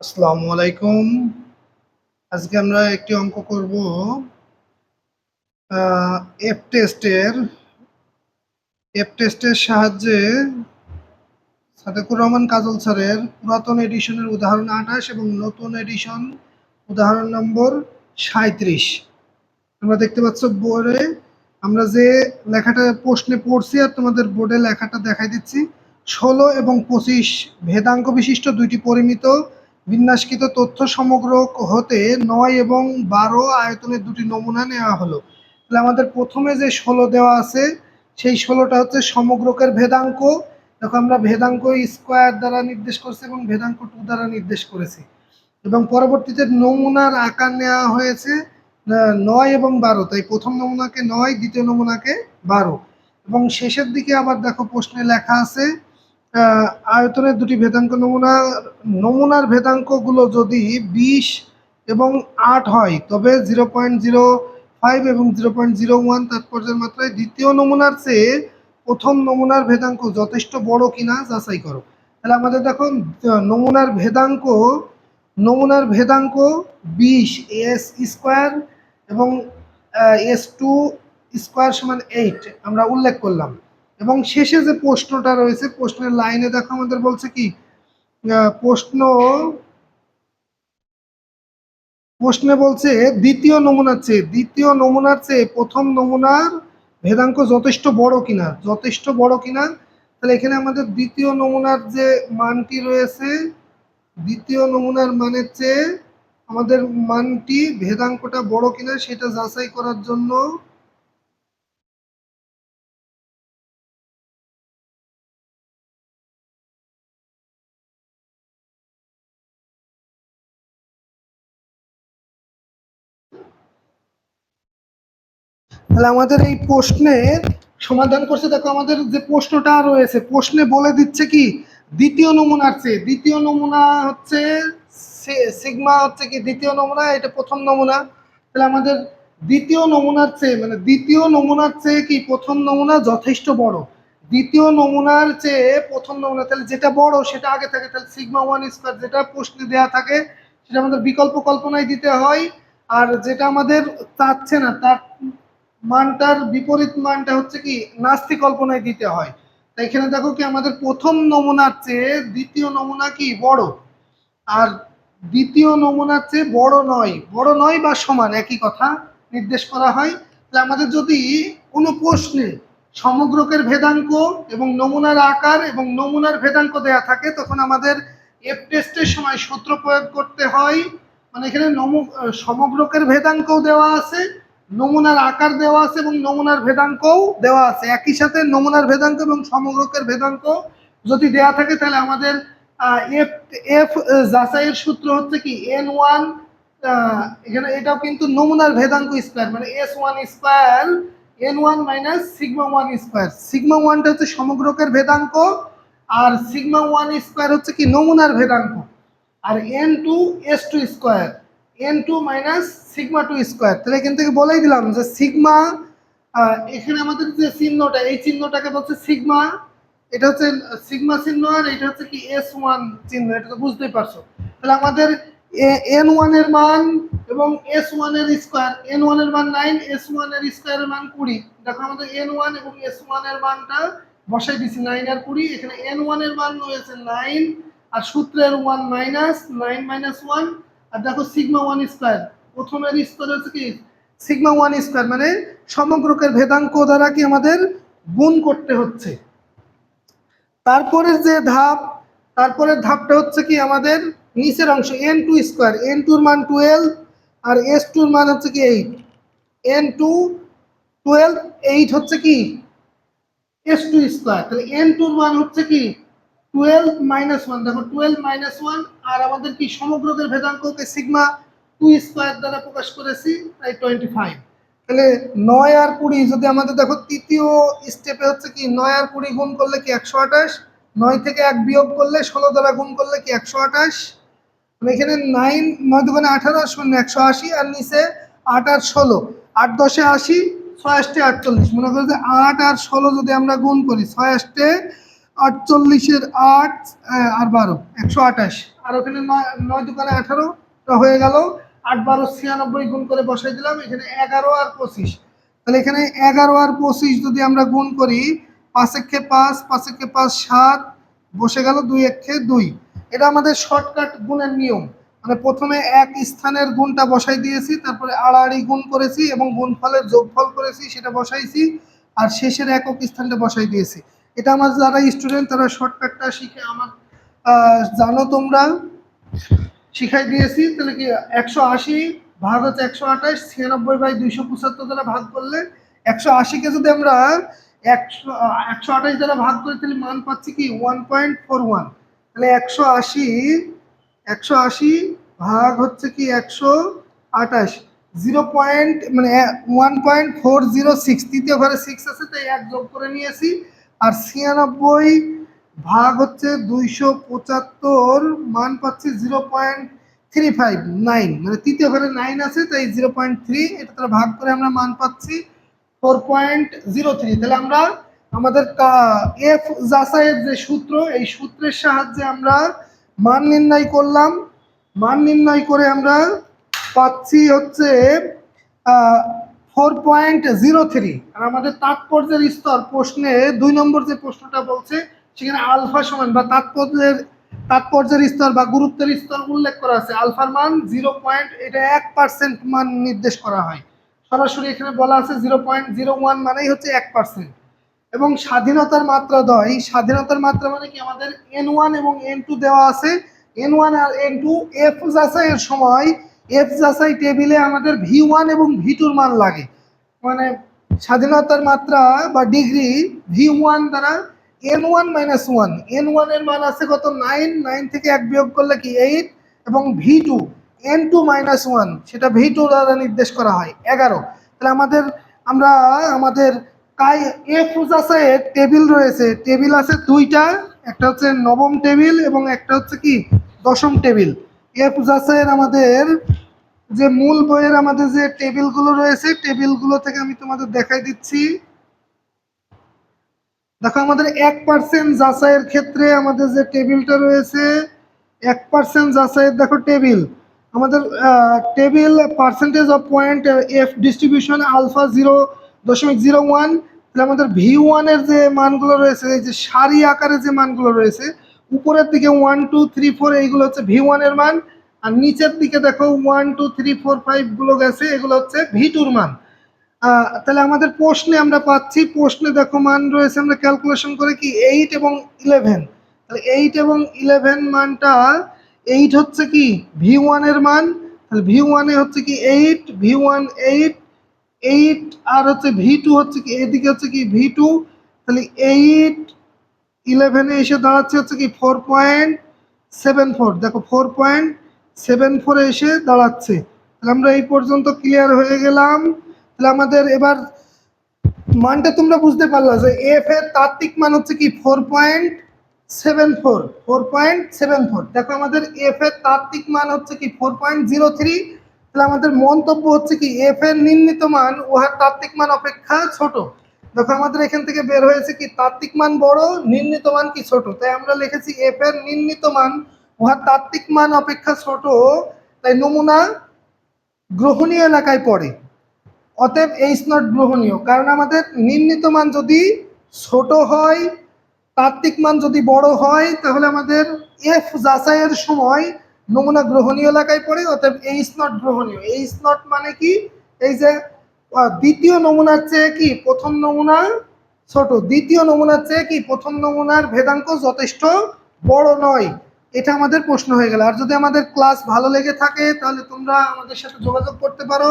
আসসালামু আলাইকুম। আজকে আমরা একটি অঙ্ক করব এফ টেস্টের এফ টেস্টের সাহায্যে সাদেকুর রহমান কাজল স্যারের পুরাতন এডিশনের উদাহরণ আঠাশ এবং নতুন এডিশন উদাহরণ নম্বর সাঁত্রিশ তোমরা দেখতে পাচ্ছ বোর্ডে আমরা যে লেখাটা প্রশ্নে পড়ছি আর তোমাদের বোর্ডে লেখাটা দেখাই দিচ্ছি, ষোলো এবং পঁচিশ ভেদাঙ্ক বিশিষ্ট দুইটি পরিমিত বিন্যাসকৃত তথ্য সমগ্র হতে নয় এবং বারো আয়তনের দুটি নমুনা নেওয়া হলো। তাহলে আমাদের প্রথমে যে ষোলো দেওয়া আছে, সেই ষোলোটা হচ্ছে সমগ্রকের ভেদাঙ্ক। দেখো আমরা ভেদাঙ্ক স্কোয়ার দ্বারা নির্দেশ করছি এবং ভেদাঙ্ক টু দ্বারা নির্দেশ করেছি। এবং পরবর্তীতে নমুনার আকার নেওয়া হয়েছে নয় এবং বারো। তাই প্রথম নমুনাকে নয়, দ্বিতীয় নমুনাকে বারো। এবং শেষের দিকে আবার দেখো প্রশ্নে লেখা আছে আয়তনের দুটি ভেদাঙ্ক নমুনা, নমুনার ভেদাঙ্কগুলো যদি বিশ এবং আট হয়, তবে জিরো পয়েন্ট জিরো ফাইভ এবং জিরো পয়েন্ট জিরো ওয়ান তাৎপর্যের মাত্রায় দ্বিতীয় নমুনার চেয়ে প্রথম নমুনার ভেদাঙ্ক যথেষ্ট বড় কিনা যাচাই করো। তাহলে আমাদের দেখো নমুনার ভেদাঙ্ক নমুনার ভেদাঙ্ক বিশ, এস স্কোয়ার এবং এস টু স্কোয়ার সমান এইট আমরা উল্লেখ করলাম। এবং শেষে যে প্রশ্নটা রয়েছে, প্রশ্নের লাইনে দেখো আমাদের বলছে কি প্রশ্ন, প্রশ্নে বলছে, দ্বিতীয় নমুনার চেয়ে, দ্বিতীয় নমুনার চেয়ে প্রথম নমুনার ভেদাঙ্ক যথেষ্ট বড় কিনা? যথেষ্ট বড় কিনা? তাহলে এখানে আমাদের দ্বিতীয় নমুনার যে মানটি রয়েছে, দ্বিতীয় নমুনার মানের চেয়ে আমাদের মানটি ভেদাঙ্কটা বড় কিনা সেটা যাচাই করার জন্য তাহলে আমাদের এই প্রশ্নের সমাধান করছে। দেখো, আমাদের যে প্রশ্নটা রয়েছে, প্রশ্নে বলে দিচ্ছে কি? দ্বিতীয় নমুনার চেয়ে, দ্বিতীয় নমুনা হচ্ছে সিগমা হচ্ছে কি? দ্বিতীয় নমুনা, এটা প্রথম নমুনা। তাহলে আমাদের দ্বিতীয় নমুনার চেয়ে মানে দ্বিতীয় নমুনার চেয়ে কি? প্রথম নমুনা যথেষ্ট বড়। দ্বিতীয় নমুনার চেয়ে প্রথম নমুনা, তাহলে যেটা বড় সেটা আগে থাকে, তাহলে সিগমা ওয়ান স্কোয়ার যেটা প্রশ্নে দেওয়া থাকে, সেটা আমাদের বিকল্প কল্পনায় দিতে হয়। আর যেটা আমাদের চাচ্ছে না, তার মানটার বিপরীত মানটা হচ্ছে কি নাস্তি কল্পনায় দিতে হয়। তাই এখানে দেখো কি, আমাদের প্রথম নমুনার চেয়ে দ্বিতীয় নমুনা কি, বড়। আর দ্বিতীয় নমুনার চেয়ে বড় নয় বড় নয় বা সমান, একই কথা নির্দেশ করা হয়। তাহলে আমাদের যদি কোনো প্রশ্নে সমগ্রকের ভেদাঙ্ক এবং নমুনার আকার এবং নমুনার ভেদাঙ্ক দেয়া থাকে, তখন আমাদের এফ টেস্টের সময় সূত্র প্রয়োগ করতে হয়। মানে এখানে নম সমগ্রকের ভেদাঙ্কও দেওয়া আছে নমুনার আকার দেওয়া আছে এবং নমুনার ভেদাঙ্কও দেওয়া আছে। একই সাথে নমুনার ভেদাঙ্ক এবং সমগ্রকের ভেদাঙ্ক যদি দেওয়া থাকে, তাহলে আমাদের এফ এফ যাচাইয়ের সূত্র হচ্ছে কি, এন ওয়ান এখানে এটাও কিন্তু নমুনার ভেদাঙ্ক স্কোয়ার মানে S one square, N one minus sigma one square. Sigma ওয়ানটা হচ্ছে সমগ্রকের ভেদাঙ্ক, আর সিগমা ওয়ান স্কোয়ার হচ্ছে কি, নমুনার ভেদাঙ্ক। আর N two S two square. N two minus sigma two square তাহলে এখান থেকে বলেই দিলাম যে সিগমা এখানে আমাদের যে চিহ্নটা, এই চিহ্নটাকে বলছে সিগমা এটা হচ্ছে সিগমা চিহ্ন আর এটা হচ্ছে কি এস ওয়ান চিহ্ন, এটা তো বুঝতেই পারছ। তাহলে আমাদের এন ওয়ানের মান এবং এস ওয়ানের স্কোয়ার এন ওয়ানের মান নাইন এস ওয়ানের স্কোয়ারের মান কুড়ি। দেখো আমাদের এন ওয়ান এবং এস ওয়ানের মানটা বসাই দিছি নাইন আর কুড়ি। এখানে এন ওয়ানের মান রয়েছে নাইন আর সূত্রের one minus nine minus one আর দেখো সিগমা ওয়ান স্কোয়ার প্রথমের স্তর হচ্ছে কি? সিগমা ওয়ান স্কোয়ার মানে সমগ্রকের ভেদাঙ্ক দ্বারা কি আমাদের গুণ করতে হচ্ছে। তারপরের যে ধাপ, তারপরের ধাপটা হচ্ছে কি আমাদের নিচের অংশ এন টু স্কোয়ার এন টুর মান টুয়েলভ আর এস টুর মান হচ্ছে কি eight N two twelve eight হচ্ছে কি? এস টু স্কোয়ার তাহলে এন টুর মান হচ্ছে কি? টুয়েলভ মাইনাস ওয়ান দেখো টুয়েলভ মাইনাস ওয়ান আর আমাদের কি সমগ্রদের ভেদাঙ্ককে সিগমা টু স্কোয়ার দ্বারা প্রকাশ করেছি, তাই টোয়েন্টি ফাইভ তাহলে নয় আর কুড়ি যদি আমাদের দেখো, তৃতীয় স্টেপে হচ্ছে কি, নয় আর কুড়ি গুণ করলে কি একশো আঠাশ? নয় থেকে এক বিয়োগ করলে ষোলো দ্বারা গুণ করলে কি একশো আঠাশ? মানে এখানে নাইন নয় দোকানে আঠারো শূন্য একশো আশি, আর নিচে আট আর ষোলো। আট দশে আশি, ছয় আষ্টে আটচল্লিশ। মনে করো যে আট আর ষোলো যদি আমরা গুণ করি, ছয় আষ্টে আটচল্লিশের আট আর বারো, একশো আঠাশ। আর ওখানে নয় দোকানে আঠারো, তা হয়ে গেল আট বারো ছিয়ানব্বই গুণ করে বসাই দিলাম, এখানে এগারো আর পঁচিশ। তাহলে এখানে এগারো আর পঁচিশ যদি আমরা গুণ করি, পাঁচ একে পাঁচ পাঁচ একে পাঁচ সাত, বসে গেল দুই একে দুই। এটা আমাদের শর্টকাট গুণের নিয়ম। মানে প্রথমে এক স্থানের গুণটা বসাই দিয়েছি, তারপরে আড়াআড়ি গুণ করেছি এবং গুণফলের যোগফল করেছি, সেটা বসাইছি, আর শেষের একক স্থানটা বসাই দিয়েছি। এটা আমার যারা স্টুডেন্ট তারা শর্টকাটটা শিখে আমার জানো তোমরা? শিখাই দিয়েছি, তাহলে কি একশো আশি ভাগ হচ্ছে একশো আঠাশ, ছিয়ানব্বই বাই দুইশো পঁচাত্তর দ্বারা ভাগ করলে একশো আশিকে যদি আমরা একশো একশো আঠাশ দ্বারা ভাগ করি, তাহলে মান পাচ্ছি কি? ওয়ান পয়েন্ট ফোর ওয়ান তাহলে একশো আশি একশো আশি ভাগ হচ্ছে কি একশো আঠাশ। জিরো পয়েন্ট মানে one point four zero six তৃতীয় ঘরে সিক্স আছে, তাই এক যোগ করে নিয়েছি। আর ছিয়ানব্বই ভাগ হচ্ছে দুইশো পঁচাত্তর, মান পাচ্ছি zero point three five nine মানে তৃতীয় ঘরে নাইন আছে, তাই জিরো পয়েন্ট থ্রি এটা তারা ভাগ করে আমরা মান পাচ্ছি ফোর পয়েন্ট জিরো থ্রি তাহলে আমরা আমাদের এফ যাচাইয়ের যে সূত্র, এই সূত্রের সাহায্যে আমরা মান নির্ণয় করলাম। মান নির্ণয় করে আমরা পাচ্ছি হচ্ছে ফোর পয়েন্ট জিরো থ্রি আর আমাদের তাৎপর্যের স্তর প্রশ্নে দুই নম্বর যে প্রশ্নটা বলছে, সেখানে আলফা সমান বা তাৎপর্যের তাৎপর্যের স্তর বা গুরুত্বের স্তর উল্লেখ করা আছে। আলফার মান জিরো পয়েন্ট এটা এক পার্সেন্ট মান নির্দেশ করা হয়। সরাসরি এখানে বলা আছে জিরো পয়েন্ট জিরো ওয়ান মানেই হচ্ছে এক পার্সেন্ট এবং স্বাধীনতার মাত্রা দয় স্বাধীনতার মাত্রা মানে কি? আমাদের এন ওয়ান এবং এন টু দেওয়া আছে। এন ওয়ান আর এন টু এফ যাচাইয়ের সময় এফ যাচাই টেবিলে আমাদের ভি ওয়ান এবং ভি টুর মান লাগে। মানে স্বাধীনতার মাত্রা বা ডিগ্রি ভি ওয়ান দ্বারা N one minus one. N ওয়ানের মান আছে কত? নাইন। নাইন থেকে এক বিয়োগ করলে কি? এইট। এবং V two, N two minus one, সেটা ভি টু দ্বারা নির্দেশ করা হয়। এগারো। তাহলে আমাদের, আমরা আমাদের কাই এফ যাচাইয়ের টেবিল রয়েছে। টেবিল আছে দুইটা, একটা হচ্ছে নবম টেবিল এবং একটা হচ্ছে কি? দশম টেবিল। এফ যাচাইয়ের আমাদের যে মূল বইয়ের আমাদের যে টেবিলগুলো রয়েছে, টেবিলগুলো থেকে আমি তোমাদের দেখাই দিচ্ছি। দেখো, আমাদের এক পার্সেন্ট যাচাইয়ের ক্ষেত্রে আমাদের যে টেবিলটা রয়েছে, এক পার্সেন্ট যাচাইয়ের, দেখো, টেবিল। আমাদের table percentage of point F distribution alpha zero দশমিক জিরো ওয়ান আমাদের ভি ওয়ানের যে মানগুলো রয়েছে, এই যে সারি আকারে যে মানগুলো রয়েছে উপরের দিকে ওয়ান টু থ্রি ফোর এইগুলো হচ্ছে ভি ওয়ানের মান। আর নিচের দিকে দেখো ওয়ান টু থ্রি ফোর ফাইভগুলো গেছে, এগুলো হচ্ছে ভি টুর মান। তাহলে আমাদের প্রশ্নে আমরা পাচ্ছি, প্রশ্নে দেখো মান রয়েছে, আমরা ক্যালকুলেশন করে কি এইট এবং ইলেভেন তাহলে এইট এবং ইলেভেন মানটা এইট হচ্ছে কি ভি ওয়ানের মান। তাহলে ভি ওয়ানে হচ্ছে কি eight V one eight eight আর হচ্ছে ভি টু হচ্ছে কি, এদিকে হচ্ছে কি ভি টু তাহলে এইট ইলেভেনে এসে দাঁড়াচ্ছে হচ্ছে কি ফোর পয়েন্ট সেভেন ফোর দেখো ফোর পয়েন্ট সেভেন ফোরে এসে দাঁড়াচ্ছে। তাহলে আমরা এই পর্যন্ত ক্লিয়ার হয়ে গেলাম। তাহলে আমাদের এবার মানটা তোমরা বুঝতে পারলা যে এফ এর তাত্ত্বিক মান হচ্ছে কি four point seven four four point seven four দেখো আমাদের এফ এর তাত্ত্বিক মান হচ্ছে কি ফোর পয়েন্ট জিরো থ্রি তাহলে আমাদের মন্তব্য হচ্ছে কি এফ এর নির্ণীত মান উহার তাত্ত্বিক মান অপেক্ষা ছোট। দেখো আমাদের এখান থেকে বের হয়েছে কি তাত্ত্বিক মান বড়, নির্ণীত মান কি ছোট? তাই আমরা লিখেছি এফ এর নির্ণীত মান উহার তাত্ত্বিক মান অপেক্ষা ছোট, তাই নমুনা গ্রহণীয় এলাকায় পড়ে। অতএব এইচ নট গ্রহণীয়, কারণ আমাদের নির্ণীত মান যদি ছোট হয়, তাত্ত্বিক মান যদি বড় হয়, তাহলে আমাদের এফ যাচাইয়ের সময় নমুনা গ্রহণীয় এলাকায় পড়ে, অতএব এইচ নট গ্রহণীয়। এইচ নট মানে কি? এই যে দ্বিতীয় নমুনার চেয়ে কি প্রথম নমুনা ছোট। দ্বিতীয় নমুনার চেয়ে কি প্রথম নমুনার ভেদাঙ্ক যথেষ্ট? বড় নয়। এটা আমাদের প্রশ্ন হয়ে গেল। আর যদি আমাদের ক্লাস ভালো লেগে থাকে, তাহলে তোমরা আমাদের সাথে যোগাযোগ করতে পারো।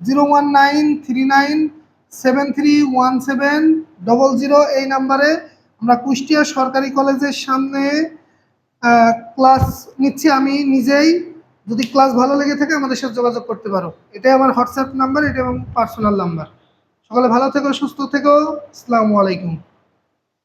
Zero one nine three nine seven three one seven double zero এই নাম্বারে। আমরা কুষ্টিয়া সরকারি কলেজের সামনে ক্লাস নিচ্ছি আমি নিজেই। যদি ক্লাস ভালো লেগে থাকে আমাদের সাথে যোগাযোগ করতে পারো। এটাই আমার হোয়াটসঅ্যাপ নাম্বার এটা এবং পার্সোনাল নাম্বার সকালে ভালো থেকো, সুস্থ থেকো। আসসালামু আলাইকুম।